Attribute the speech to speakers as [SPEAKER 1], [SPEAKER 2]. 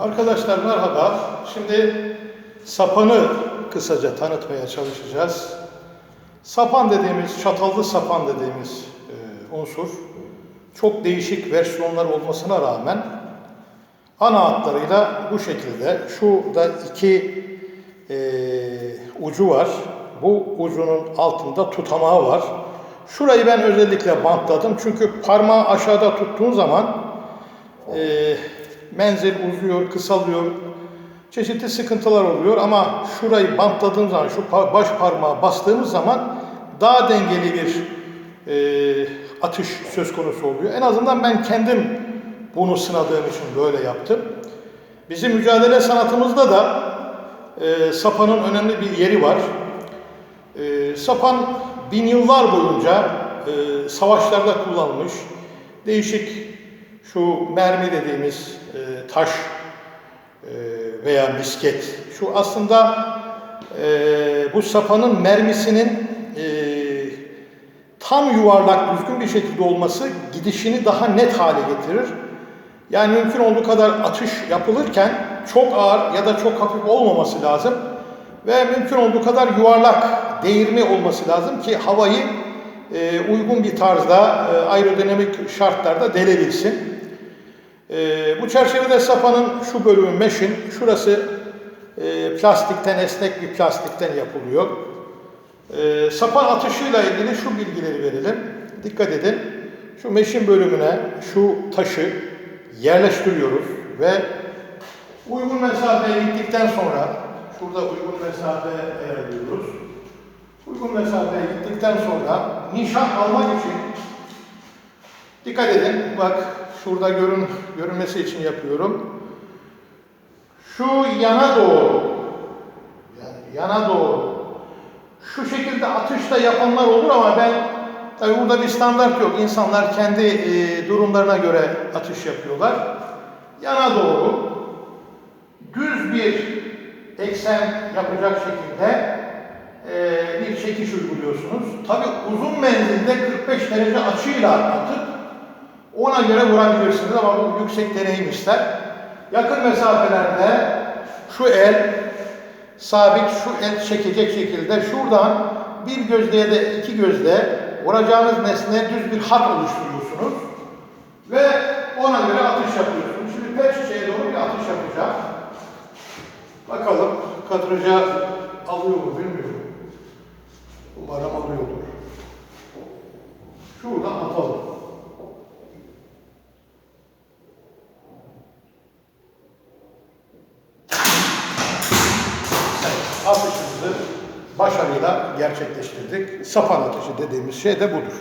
[SPEAKER 1] Arkadaşlar merhaba. Şimdi sapanı kısaca tanıtmaya çalışacağız. Sapan dediğimiz, çatallı sapan dediğimiz e, unsur çok değişik versiyonlar olmasına rağmen ana hatlarıyla bu şekilde. Şurada iki e, ucu var. Bu ucunun altında tutamağı var. Şurayı ben özellikle bantladım çünkü parmağı aşağıda tuttuğun zaman e, menzil uzuyor, kısalıyor. Çeşitli sıkıntılar oluyor ama şurayı bantladığım zaman, şu baş parmağı bastığımız zaman daha dengeli bir e, atış söz konusu oluyor. En azından ben kendim bunu sınadığım için böyle yaptım. Bizim mücadele sanatımızda da e, sapanın önemli bir yeri var. E, sapan bin yıllar boyunca e, savaşlarda kullanılmış. Değişik şu mermi dediğimiz e, taş e, veya misket. Şu aslında e, bu sapanın mermisinin e, tam yuvarlak düzgün bir şekilde olması gidişini daha net hale getirir. Yani mümkün olduğu kadar atış yapılırken çok ağır ya da çok hafif olmaması lazım ve mümkün olduğu kadar yuvarlak değirme olması lazım ki havayı e, uygun bir tarzda e, aerodinamik şartlarda delebilsin. E, bu çerçevede sapanın şu bölümü meşin, şurası e, plastikten, esnek bir plastikten yapılıyor. E, sapan atışıyla ilgili şu bilgileri verelim. Dikkat edin. Şu meşin bölümüne şu taşı yerleştiriyoruz ve uygun mesafeye gittikten sonra şurada uygun mesafe ayarlıyoruz. Uygun mesafeye gittikten sonra nişan almak için dikkat edin. Bak şurada görün, görünmesi için yapıyorum. Şu yana doğru yani yana doğru şu şekilde atışta yapanlar olur ama ben tabi burada bir standart yok. İnsanlar kendi e, durumlarına göre atış yapıyorlar. Yana doğru düz bir eksen yapacak şekilde e, bir çekiş uyguluyorsunuz. Tabi uzun menzilde 45 derece açıyla atıp ona göre vurabilirsiniz ama bu yüksek deneyim ister. Yakın mesafelerde şu el sabit şu el çekecek şekilde şuradan bir gözle ya da iki gözle vuracağınız nesneye düz bir hat oluşturuyorsunuz ve ona göre atış yapıyorsunuz. Şimdi pet çiçeğe doğru bir atış yapacağım. Bakalım kadraja alıyor mu bilmiyorum. Umarım alıyordur. Şuradan atalım. Atışımızı başarıyla gerçekleştirdik. Sapan atışı dediğimiz şey de budur.